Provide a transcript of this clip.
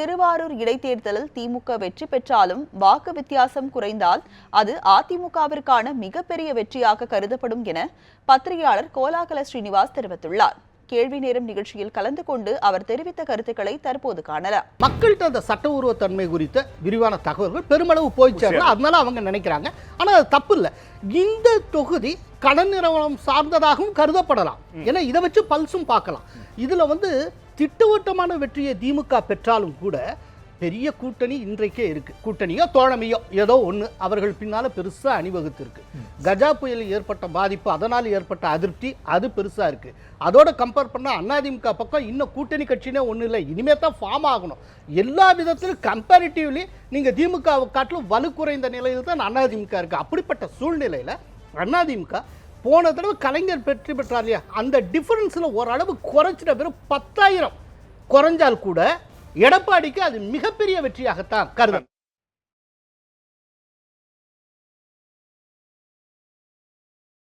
திருவாரூர் இடைத்தேர்தலில் திமுக வெற்றி பெற்றாலும் வாக்கு வித்தியாசம் குறைந்தால் அது அதிமுகவிற்கான மிகப்பெரிய வெற்றியாக கருதப்படும் என பத்திரிகையாளர் கோலாகல ஸ்ரீனிவாஸ் தெரிவித்துள்ளார். கேள்வி நேரம் நிகழ்ச்சியில் கலந்து கொண்டு அவர் தெரிவித்த கருத்துக்களை தற்போது காணலாம். மக்கள்கிட்ட அந்த சட்டபூர்வத்தன்மை குறித்த விரிவான தகவல்கள் பெருமளவு போய் சேரலாம் அதனால அவங்க நினைக்கிறாங்க. ஆனால் அது தப்பு இல்லை இந்த தொகுதி கடன் நிறுவனம் சார்ந்ததாகவும் கருதப்படலாம். ஏன்னா இதை வச்சு பல்ஸும் பார்க்கலாம். இதில் வந்து திட்டவட்டமான வெற்றியை திமுக பெற்றாலும் கூட பெரிய கூட்டணி இன்றைக்கே இருக்கு. கூட்டணியோ தோழமையோ ஏதோ ஒன்று அவர்கள் பின்னால பெருசாக அணிவகுத்து இருக்கு கஜா புயலில் ஏற்பட்ட பாதிப்பு அதனால் ஏற்பட்ட அதிருப்தி அது பெருசாக இருக்கு. அதோட கம்பேர் பண்ணால் அதிமுக பக்கம் இன்னும் கூட்டணி கட்சினே ஒன்றும் இல்லை. இனிமே தான் ஃபார்ம் ஆகணும். எல்லா விதத்திலும் கம்பேரிட்டிவ்லி நீங்கள் திமுகவை காட்டிலும் வலு குறைந்த நிலையில் தான் அதிமுக இருக்கு. அப்படிப்பட்ட சூழ்நிலையில அதிமுக போன தடவை கலைஞர் வெற்றி பெற்றார் இல்லையா? அந்த டிஃபரன்ஸில் ஓரளவு குறைச்சிட்ட பிறகு பத்தாயிரம். குறைஞ்சால் கூட எடப்பாடிக்கு அது மிகப்பெரிய வெற்றியாகத்தான் கருதும்